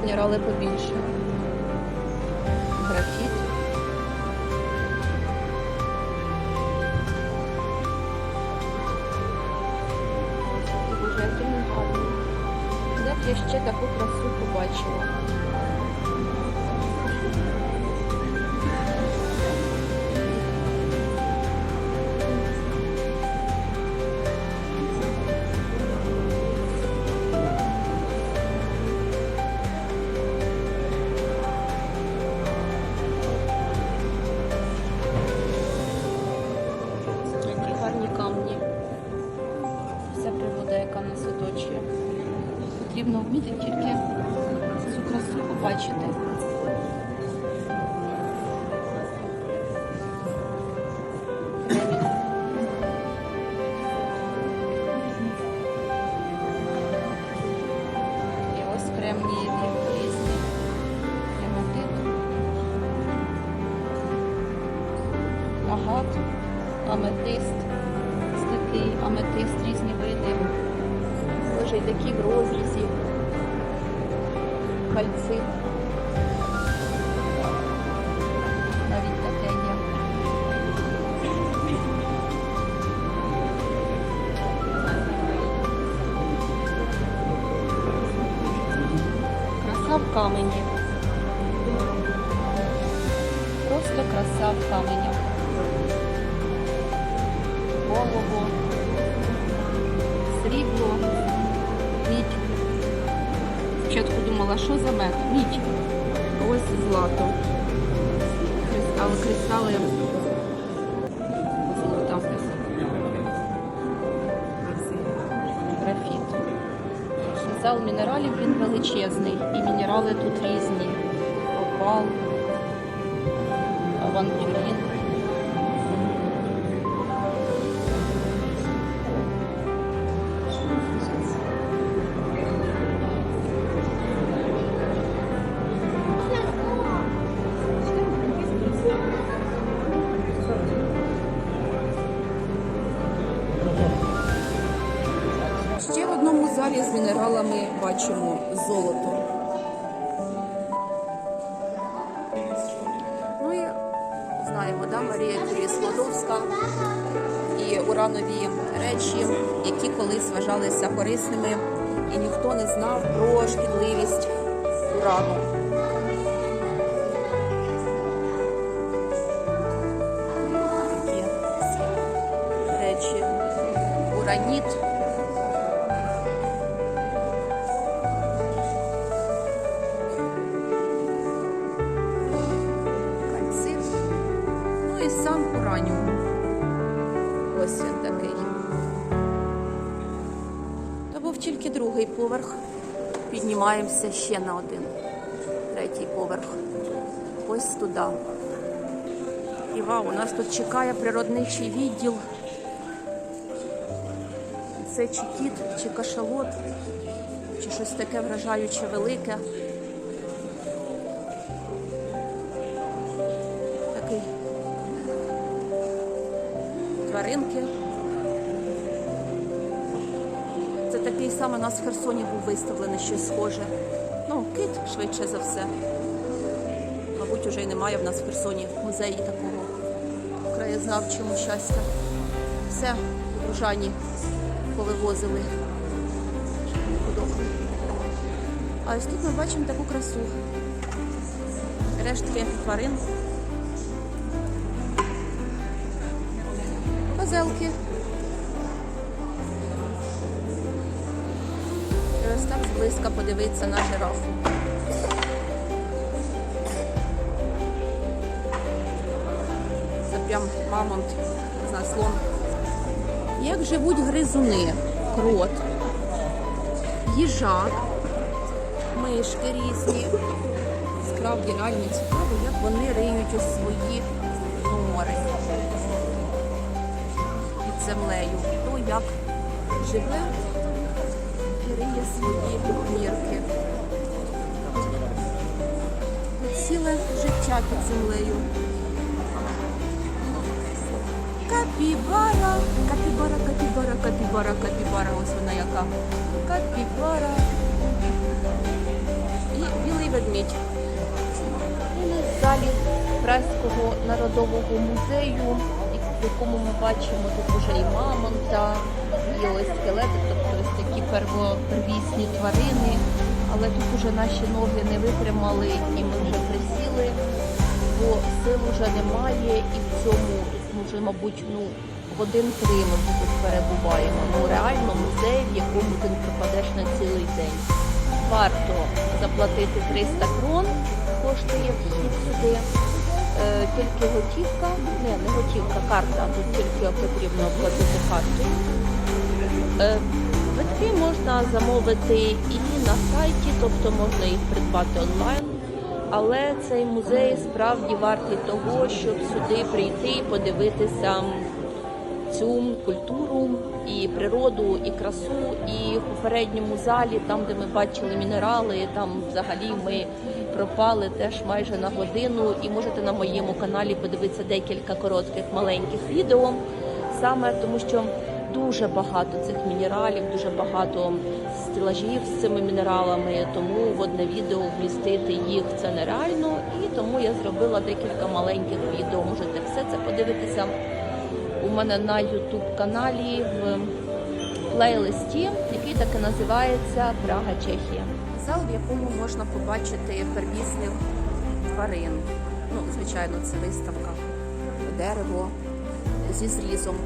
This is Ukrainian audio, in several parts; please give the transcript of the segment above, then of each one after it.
Мінерали побільше. Потрібно вміти тільки цю красу побачити. І ось кремнієві різні гематит. Аметист. Ось такий аметист, різні види. Боже, і такі в розрізі. Кальцит. За. Ось злато. Кристали, кристали. Золота. Графіт. Зал мінералів він величезний. І мінерали тут різні. Опал, авантюрин. Залі з бачимо золото. Ну і знаємо, да, Марія Кюрі Складовська і уранові речі, які колись вважалися корисними, і ніхто не знав про шкідливість урану. Сам ураніум. Ось він такий. То був тільки другий поверх. Піднімаємося ще на один. Третій поверх. Ось туди. І вау, у нас тут чекає природничий відділ. Це чи кіт, чи кашалот, чи щось таке вражаюче велике. Нас в Херсоні був виставлений щось схоже. Ну, кит швидше за все. Мабуть, уже й немає в нас в Херсоні музеї такого краєзнавчого щастя. Все в Ружані повивозили. А ось тут ми бачимо таку красу. Рештки тварин. Козелки. Ось так зблизька подивитися на жирафу. Це прям мамонт, не знаю, слон. Як живуть гризуни, крот, їжак, мишки різні. Справді реально цікаво, як вони риють у свої нори під землею. Хто як живе риє свої нірки. Ціле життя під землею. Капібара, капібара, капібара, капібара, капібара. Ось вона яка. Капібара. І білий ведмідь. І в залі Празького народового музею, в якому ми бачимо тут уже і мамонта, і ось скелети, первопривісні тварини. Але тут уже наші ноги не витримали і ми вже присіли, бо сил вже немає і в цьому тут може, мабуть, ну, годин три ми тут перебуваємо. Ну реально музей, в якому ти пропадеш на цілий день. Варто заплатити 300 крон, коштує вхід сюди. Е, тільки готівка, не, не готівка, карта, тут тільки потрібно оплатити картою. Квитки можна замовити і на сайті, тобто можна їх придбати онлайн. Але цей музей справді вартий того, щоб сюди прийти і подивитися цю культуру і природу, і красу. І в попередньому залі, там, де ми бачили мінерали, там взагалі ми пропали теж майже на годину. І можете на моєму каналі подивитися декілька коротких маленьких відео, саме тому що. Дуже багато цих мінералів, дуже багато стелажів з цими мінералами. Тому в одне відео вмістити їх це нереально. І тому я зробила декілька маленьких відео. Можете все це подивитися у мене на YouTube каналі в плейлисті, який так і називається Прага Чехія. Зал, в якому можна побачити первісних тварин. Ну, звичайно, це виставка дерево зі зрізом.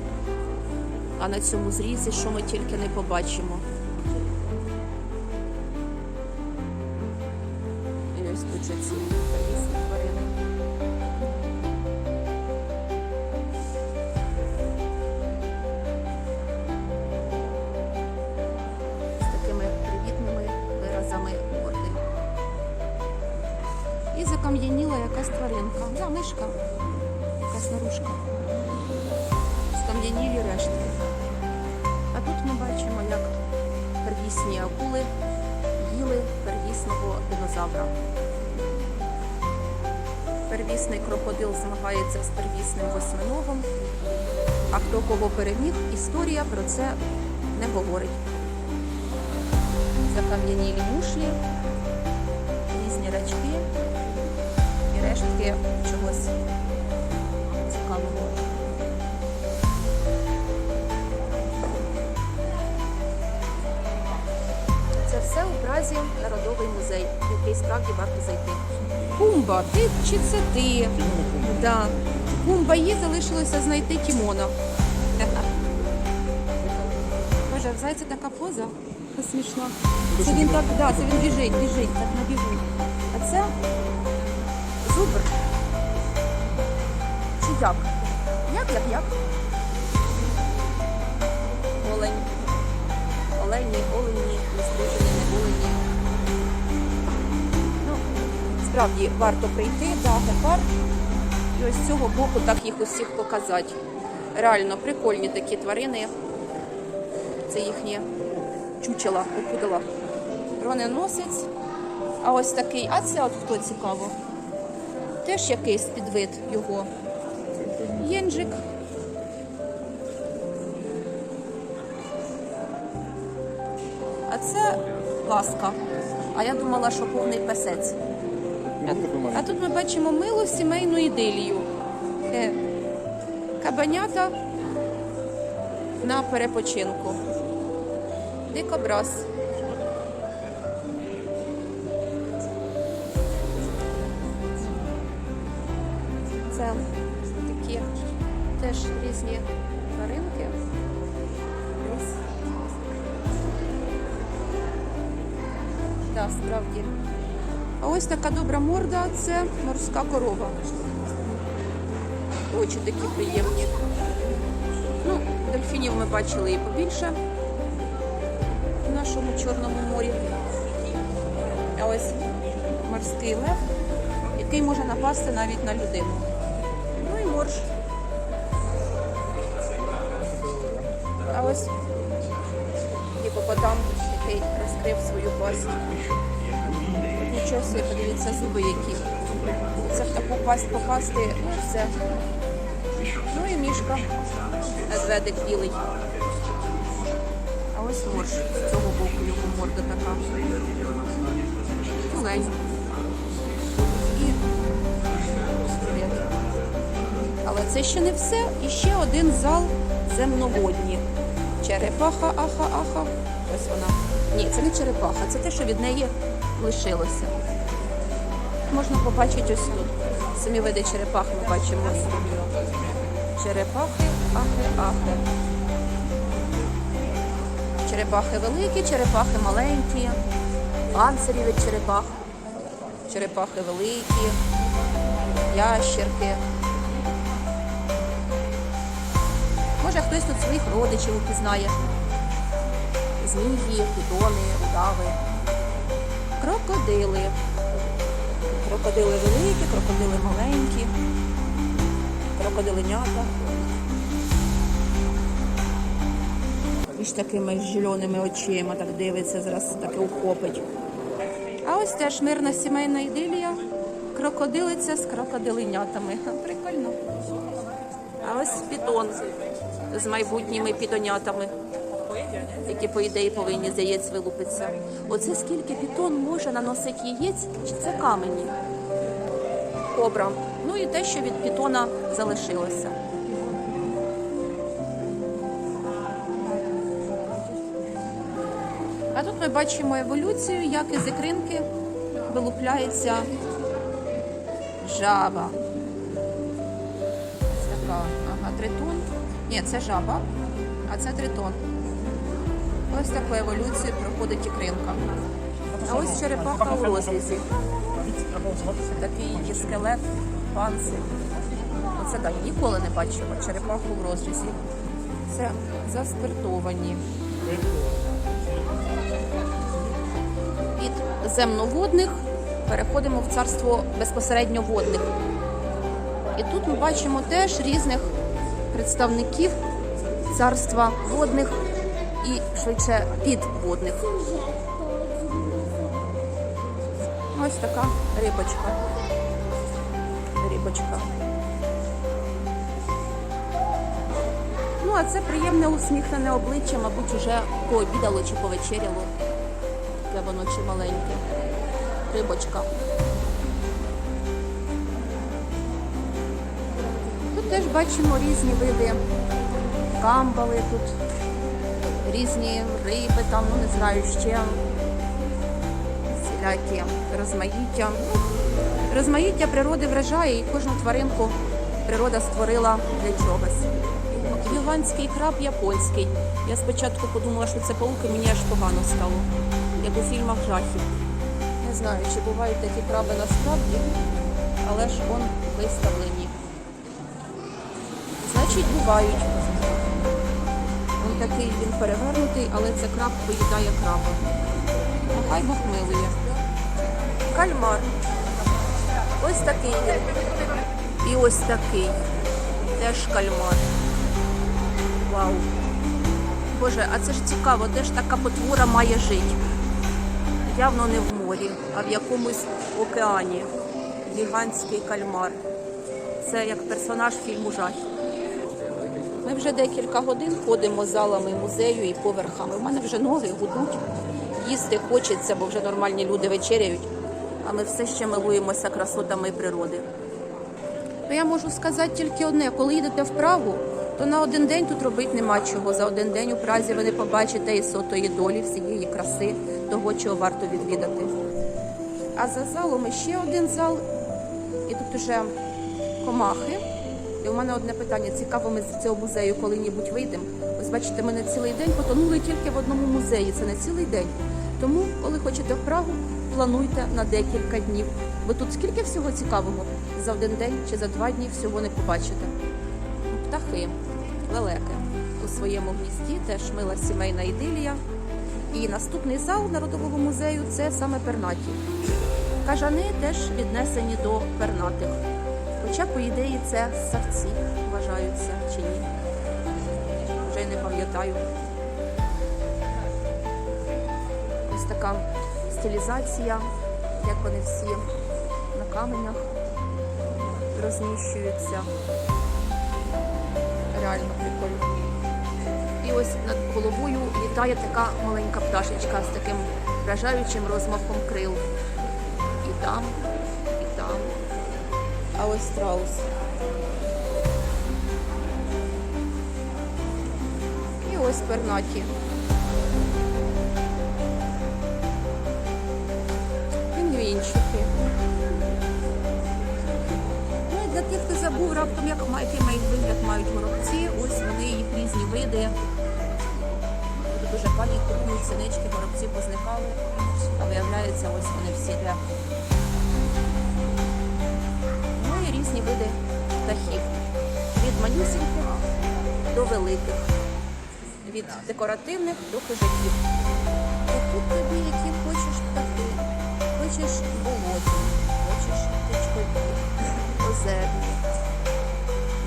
А на цьому зрізі, що ми тільки не побачимо. І ось тут ці тварини. з такими привітними виразами морди. І закам'яніла якась тваринка. Да, мишка, якась наружка. Скам'янілі рештки. Бачимо, як первісні акули їли первісного динозавра. Первісний крокодил змагається з первісним восьминогом. А хто кого переміг, історія про це не говорить закам'янілі мушлі, різні рачки і рештки чогось цікавого. Празі народовий музей, в який справді варто зайти. Кумба, ти чи це ти? Да. Кумба залишилося знайти Тімона. Боже, в зайця така поза. Це смішно. Це він так, да, це він біжить, біжить, так на бігу. А це зубр. Чи як? Як, як, як? Олень. Олені, олені, не олені. Ну, справді варто прийти, да, гепард. І ось з цього боку так їх усіх показати. Реально прикольні такі тварини. Це їхні чучела, опудала. Броненосець. А ось такий, а це от хто цікаво? Теж якийсь підвид його. Єнджик. А це ласка. А я думала, що повний песець. А тут ми бачимо милу сімейну ідилію. Е, Кабанята на перепочинку. Дикобраз. Це такі теж різні ось така добра морда це морська корова. Очі такі приємні. Ну, дельфінів ми бачили і побільше в нашому Чорному морі. А ось морський лев, який може напасти навіть на людину. Ну і морж. А ось гіпопотам, який розкрив свою пасть. Нічого собі, подивіться, зуби які. Це в таку пасть попасти, ну все. Ну і мішка. Медведик білий. А ось морж з цього боку його морда така. Тулень. І привіт. Але це ще не все. І ще один зал земноводні. Черепаха, аха, аха. Ось вона. Ні, це не черепаха, це те, що від неї лишилося. Можна побачити ось тут. Самі види черепах ми бачимо. Черепахи, ахи, ахи. Черепахи великі, черепахи маленькі, панцирі від черепах, черепахи великі, ящерки. Може хтось тут своїх родичів упізнає. Змії, питони, удави, крокодили. Крокодили великі, крокодили маленькі, крокодиленята. І ж такими зеленими очима так дивиться, зараз таке ухопить. А ось теж мирна сімейна ідилія. Крокодилиця з крокодиленятами. Прикольно. А ось пітон з майбутніми пітонятами, які, по ідеї, повинні з яєць вилупитися. Оце скільки пітон може наносити яєць, чи це камені? Кобра. Ну і те, що від пітона залишилося. А тут ми бачимо еволюцію, як із ікринки вилупляється жаба. Така, ага, тритон. Ні, це жаба, а це тритон. Ось таку еволюцію проходить ікринка. А ось черепаха у розрізі. Такий її скелет, панцир. Оце так, ніколи не бачила черепаху в розрізі. Це заспиртовані. Від земноводних переходимо в царство безпосередньо водних. І тут ми бачимо теж різних представників царства водних і швидше підводних. Ось така рибочка. Рибочка. Ну, а це приємне усміхнене обличчя, мабуть, уже пообідало чи повечеряло. Таке воно чи маленьке. Рибочка. Тут теж бачимо різні види камбали тут, різні риби, там, ну не знаю, ще всілякі розмаїття. Розмаїття природи вражає і кожну тваринку природа створила для чогось. Гігантський краб японський. Я спочатку подумала, що це пауки, мені аж погано стало, як у фільмах жахів. Не знаю, чи бувають такі краби насправді, але ж он виставлені. Значить, бувають. Такий він перевернутий, але це краб поїдає краба. А хай Бог милує. Кальмар. Ось такий. І ось такий. Теж кальмар. Вау. Боже, а це ж цікаво, де ж така потвора має жити? Явно не в морі, а в якомусь океані. Гігантський кальмар. Це як персонаж фільму жахів. Вже декілька годин ходимо залами музею і поверхами. У мене вже ноги гудуть, їсти хочеться, бо вже нормальні люди вечеряють, а ми все ще милуємося красотами природи. Ну, я можу сказати тільки одне: коли їдете в Прагу, то на один день тут робити нема чого. За один день у Празі ви не побачите і сотої долі, всієї краси, того, чого варто відвідати. А за залом ще один зал, і тут уже комахи. І у мене одне питання: цікаво, ми з цього музею коли-небудь вийдемо. Ось бачите, ми на цілий день потонули тільки в одному музеї. Це не цілий день. Тому, коли хочете в Прагу, плануйте на декілька днів. Бо тут скільки всього цікавого за один день чи за два дні всього не побачите. Птахи, лелеки у своєму гнізді теж мила сімейна ідилія. І наступний зал народового музею це саме пернаті. Кажани теж віднесені до пернатих. Хоча, по ідеї, це савці вважаються чи ні. Вже й не пам'ятаю. Ось така стилізація, як вони всі на каменях розміщуються. Реально прикольно. І ось над головою літає така маленька пташечка з таким вражаючим розмахом крил. І там, і там. А ось страус. І ось пернаті. Пінгвінчики. Ну, і для тих, хто забув раптом, як ма- який мають вигляд мають горобці, ось вони їх різні види. Дуже пані купують синички, горобці позникали, а виявляється, ось вони всі де. Різні види птахів. Від малюсеньких до великих, від декоративних до хижаків. І тут тобі які хочеш птахи. Хочеш болотні, хочеш річкові, озерні,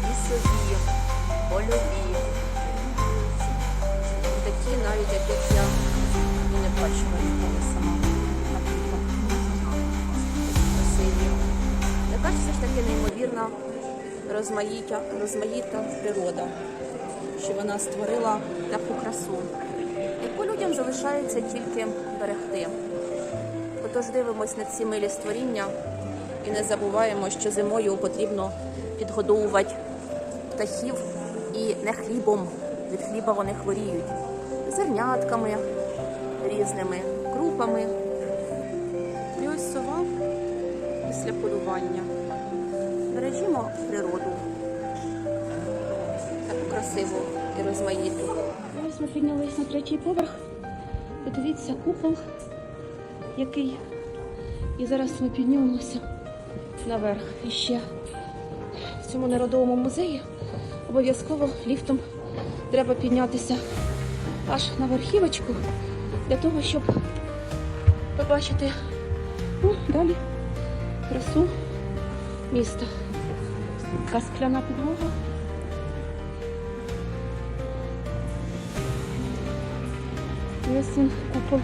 лісові, польові. Такі навіть, яких я і не бачила ніколи сама. Наприклад. Такі красиві. Ж все ж таки неймовірна розмаїття, розмаїта природа, що вона створила таку красу, яку людям залишається тільки берегти. Отож дивимось на ці милі створіння і не забуваємо, що зимою потрібно підгодовувати птахів і не хлібом. Від хліба вони хворіють. Зернятками різними, крупами. Після полювання. Бережімо природу. Таку красиву і розмаїту. Ось ми піднялись на третій поверх. Подивіться, купол, який. І зараз ми піднімемося наверх. І ще в цьому народовому музеї обов'язково ліфтом треба піднятися аж на верхівочку для того, щоб побачити ну, далі красу міста. Така скляна підлога. І ось він купол.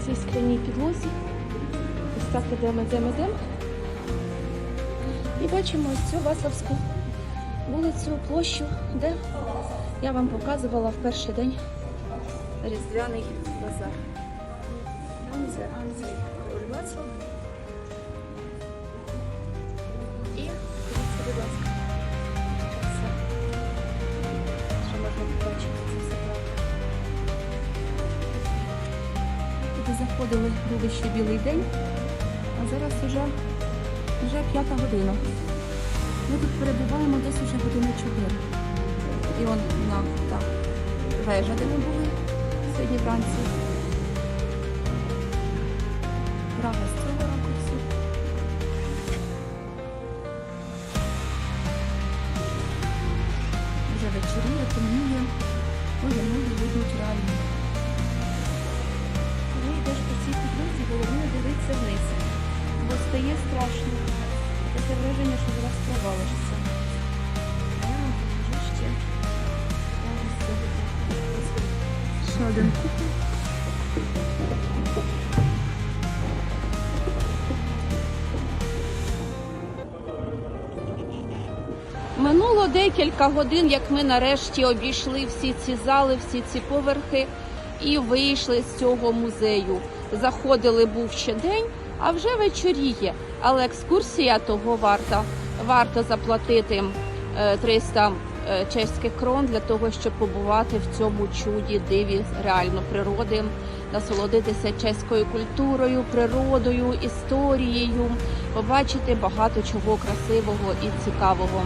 В цій скляній підлозі. Ось так ідемо, йдемо, йдемо. І бачимо ось цю Ваславську вулицю, площу, де я вам показувала в перший день Різдвяний базар. І будь ласка. Все. Що можна побачити, це все правда. Заходили, був ще білий день, а зараз вже, вже п'ята година. Ми тут перебуваємо десь уже години чотири. І он на та вежа, де ми були 地方集。Декілька годин, як ми нарешті обійшли всі ці зали, всі ці поверхи і вийшли з цього музею. Заходили був ще день, а вже вечоріє. Але екскурсія того варта. Варто заплатити е, 300 е, чеських крон для того, щоб побувати в цьому чуді, диві реально природи, насолодитися чеською культурою, природою, історією, побачити багато чого красивого і цікавого.